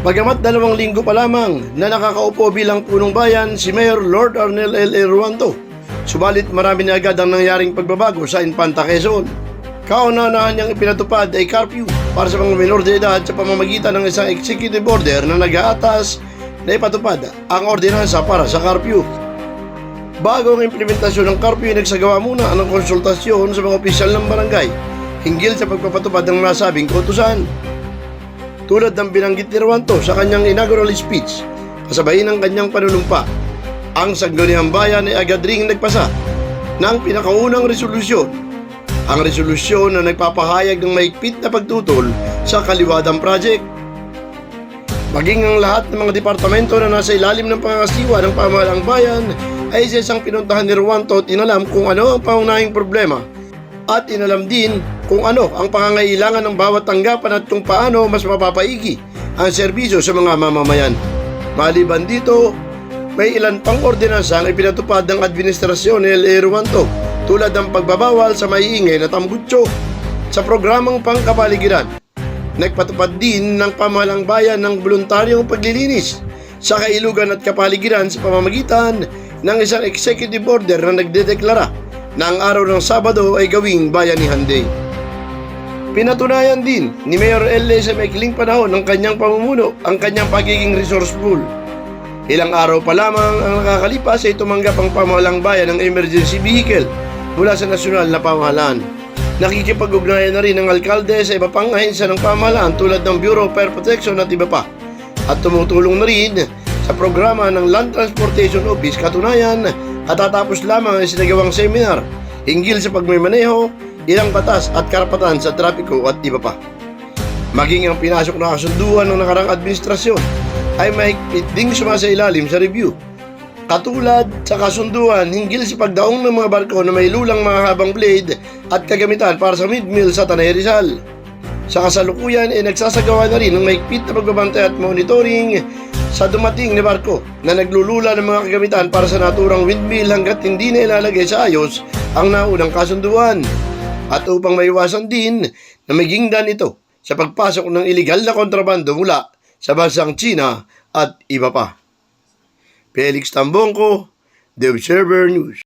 Bagamat dalawang linggo pa lamang na nakakaupo bilang punong bayan si Mayor Lord Arnel L. Ruanto, subalit marami na agad ang nangyaring pagbabago sa Infanta Quezon. Kauna-unahan niyang ipinatupad ay curfew para sa mga minor de edad sa pamamagitan ng isang executive order na nag-aatas na ipatupad ang ordinansa para sa curfew. Bago ang implementasyon ng curfew, nagsagawa muna ng konsultasyon sa mga opisyal ng barangay hinggil sa pagpapatupad ng nasabing kautusan. Tulad ng binanggit ni Rawanto sa kanyang inaugural speech, kasabay ng kanyang panunumpa, ang Sangguniang Bayan ay agad ring nagpasa ng pinakaunang resolusyon. Ang resolusyon na nagpapahayag ng maigpit na pagtutol sa Kaliwadang Project. Maging ang lahat ng mga departamento na nasa ilalim ng pangasiwa ng pamahalang bayan ay isa isang pinuntahan ni Ruanto at inalam kung ano ang pangunahing problema at inalam din kung ano ang pangangailangan ng bawat tanggapan at kung paano mas mapapaigi ang serbisyo sa mga mamamayan. Maliban dito, may ilan pang ordinansa ang ipinatupad ng administrasyon ni L.A. Ruanto tulad ng pagbabawal sa maiingay na tambutso sa programang pangkapaligiran. Nagpatupad din ng pamahalang bayan ng voluntaryong paglilinis sa kailugan at kapaligiran sa pamamagitan ng isang executive order na nagdedeklara na ang araw ng Sabado ay gawing Bayanihan Day. Pinatunayan din ni Mayor L.A. sa maikling panahon ng kanyang pamumuno ang kanyang pagiging resourceful. Ilang araw pa lamang ang nakakalipas ay tumanggap ang pamahalang bayan ng emergency vehicle mula sa nasyonal na pamahalaan. Nakikipag-ugnayan na rin ang alkalde sa iba pang ahensya ng pamahalaan tulad ng Bureau of Fire Protection at iba pa. At tumutulong na rin sa programa ng Land Transportation Office katunayan at tatapos lamang ang sinagawang seminar hinggil sa pagmamaneho, ilang batas at karapatan sa trapiko at iba pa. Maging ang pinasok na kasunduan ng nakarang administrasyon ay mahigpit ding sumasailalim sa review. Katulad sa kasunduan hinggil sa pagdaong ng mga barko na may lulang mga habang blade at kagamitan para sa mid-mill sa Tanay Rizal. Sa kasalukuyan ay nagsasagawa na rin ng mahigpit na pagbabantay at monitoring sa dumating na barko na naglulula ng mga kagamitan para sa naturang windmill hanggat hindi na ilalagay sa ayos ang naunang kasunduan. At upang maiwasan din na maging dan ito sa pagpasok ng iligal na kontrabando mula sa bansang China at iba pa. Felix Tambongko, The Observer News.